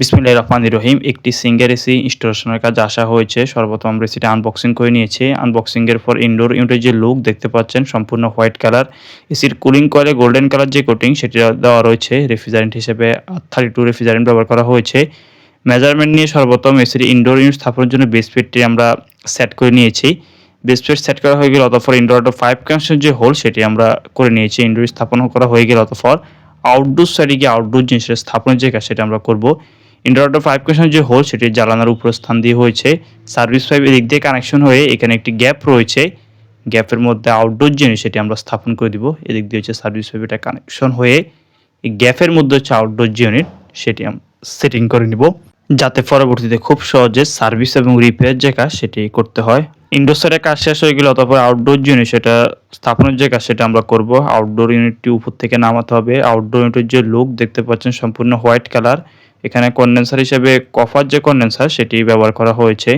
বিসমিল্লাহ রহমান রহিম, একটি singer AC ইনস্টলেশনের কাজে আসা হয়েছে। সর্বপ্রথম আমরা এসিটা আনবক্সিং করে নিয়েছি। আনবক্সিংয়ের পর ইনডোর ইউনিটের যে লুক দেখতে পাচ্ছেন, সম্পূর্ণ হোয়াইট কালার এসির কুলিং কয়েলে গোল্ডেন কালার যে কোটিং সেটি দেওয়া রয়েছে। রেফ্রিজারেন্ট হিসেবে থার্টি টু রেফ্রিজারেন্ট ব্যবহার করা হয়েছে। মেজারমেন্ট নিয়ে সর্বপ্রথম এসির ইনডোর ইউনিট স্থাপনের জন্য বেস পেডটি আমরা সেট করে নিয়েছি। বেস পেড সেট করা হয়ে গেলে অতঃপর ইনডোর ফাইভ কানেকশন যে হোল সেটি আমরা করে নিয়েছি। ইনডোর স্থাপন করা হয়ে গেল অতঃপর আউটডোর সাইডে গিয়ে আউটডোর জিনিসের স্থাপনের যে কাজ সেটা আমরা করব। ইন্টারঅটো ফাইভ কোয়েশনের যে হোল, সেটি জ্বালানোর উপর স্থান দিয়ে হয়েছে। সার্ভিস পাইপ এদিক দিয়ে কানেকশন হয়ে এখানে একটি গ্যাপ রয়েছে। গ্যাপের মধ্যে আউটডোর জিনিস সেটি আমরা স্থাপন করে দিব। এদিক দিয়ে হচ্ছে সার্ভিস পাইপ এটা কানেকশন হয়ে গ্যাপের মধ্যে হচ্ছে আউটডোর ইউনিট সেটি আমরা সেটিং করে নিব। যাতে পরবর্তীতে খুব সহজে সার্ভিস এবং রিপেয়ার যে কাজ সেটি করতে হয়। ইনডোর সাইডের কাজ শেষ হয়ে গেলে অথবা আউটডোর জিনিস সেটা স্থাপনের যে কাজ সেটা আমরা করব। আউটডোর ইউনিটটি উপর থেকে নামাতে হবে। আউটডোর ইউনিটের যে লুক দেখতে পাচ্ছেন সম্পূর্ণ হোয়াইট কালার এখানে কন্ডেন্সার হিসেবে কফার যে কন্ডেন্সার সেটি ব্যবহার করা হয়েছে।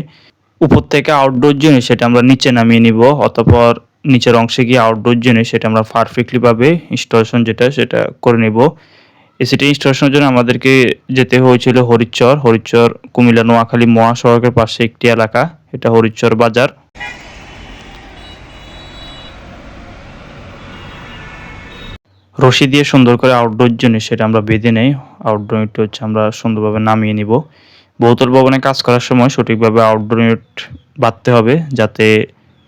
উপর থেকে আউটডোর জিনিস সেটা আমরা নিচে নামিয়ে নিব অতপর নিচের অংশে গিয়ে আউটডোর জিনিস সেটা আমরা পারফেক্টলি ভাবে ইনস্টলেশন যেটা সেটা করে নিব। এসিটি ইনস্টলেশনের জন্য আমাদেরকে যেতে হয়েছিল হরিচর। হরিচর, কুমিল্লা, নোয়াখালী মহাসড়কের পাশে একটি এলাকা। এটা হরিচর বাজার। রশি দিয়ে সুন্দর করে আউটডোর জন্য সেটা আমরা বেঁধে নেই। আউটডোর ইউনিট হচ্ছে আমরা সুন্দরভাবে নামিয়ে নিব। বহুতল ভবনে কাজ করার সময় সঠিকভাবে আউটডোর ইউনিট বাঁধতে হবে যাতে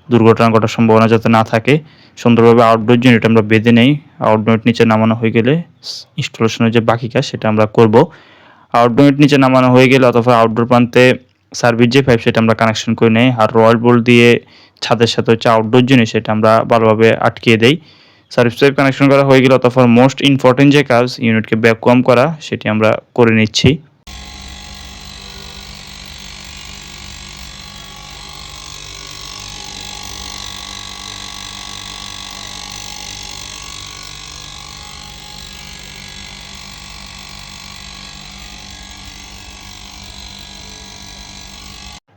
দুর্ঘটনা ঘটার সম্ভাবনা যাতে না থাকে। সুন্দরভাবে আউটডোর ইউনিট আমরা বেঁধে নেই। আউটডোর ইউনিট নিচে নামানো হয়ে গেলে ইনস্টলেশনের যে বাকি কাজ সেটা আমরা করব। আউটডোর ইউনিট নিচে নামানো হয়ে গেলে অথবা আউটডোর প্রান্তে সার্ভিস যে পাইপ সেটা আমরা কানেকশন করে নেই আর রয়্যাল বোল্ট দিয়ে ছাদের সাথে হচ্ছে আউটডোর জিনিস সেটা আমরা ভালোভাবে আটকিয়ে দেই। সার্ভিস পাইপ কানেকশন করা হয়ে গেলে অথবা মোস্ট ইম্পর্টেন্ট যে কাজ ইউনিটকে ব্যাকুয়াম করা সেটি আমরা করে নিচ্ছি।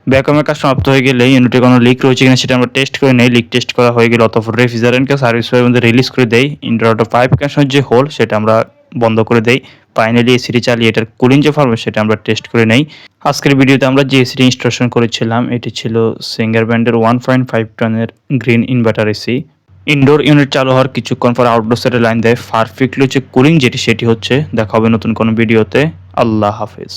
ব্যাকমের কাজ সমাপ্ত হয়ে গেলে ইউনিটে কোনো লিক রয়েছে কিনা সেটা আমরা টেস্ট করে নেই লিক টেস্ট করা হয়ে গেলে অথবা রেফ্রিজারেন্টকে সার্ভিস পাইপের মধ্যে রিলিজ করে দেই ইন্টারঅটো পাইপ কানেকশনের যে হোল সেটা আমরা বন্ধ করে দেই। ফাইনালি এসিটি চালিয়ে এটার কুলিং যে ফার্মে সেটা আমরা টেস্ট করে নেই। আজকের ভিডিওতে আমরা যে এসিটি ইনস্টলেশন করেছিলাম, এটি ছিল সিঙ্গার ব্যান্ডের ওয়ান পয়েন্ট ফাইভ টনের green inverter AC indoor unit চালু হওয়ার কিছুক্ষণ পর আউটডোর সাইডে লাইন দেয় পারফেক্টলি হচ্ছে কুলিং যেটি সেটি হচ্ছে। দেখা হবে নতুন কোনো ভিডিওতে। আল্লাহ হাফেজ।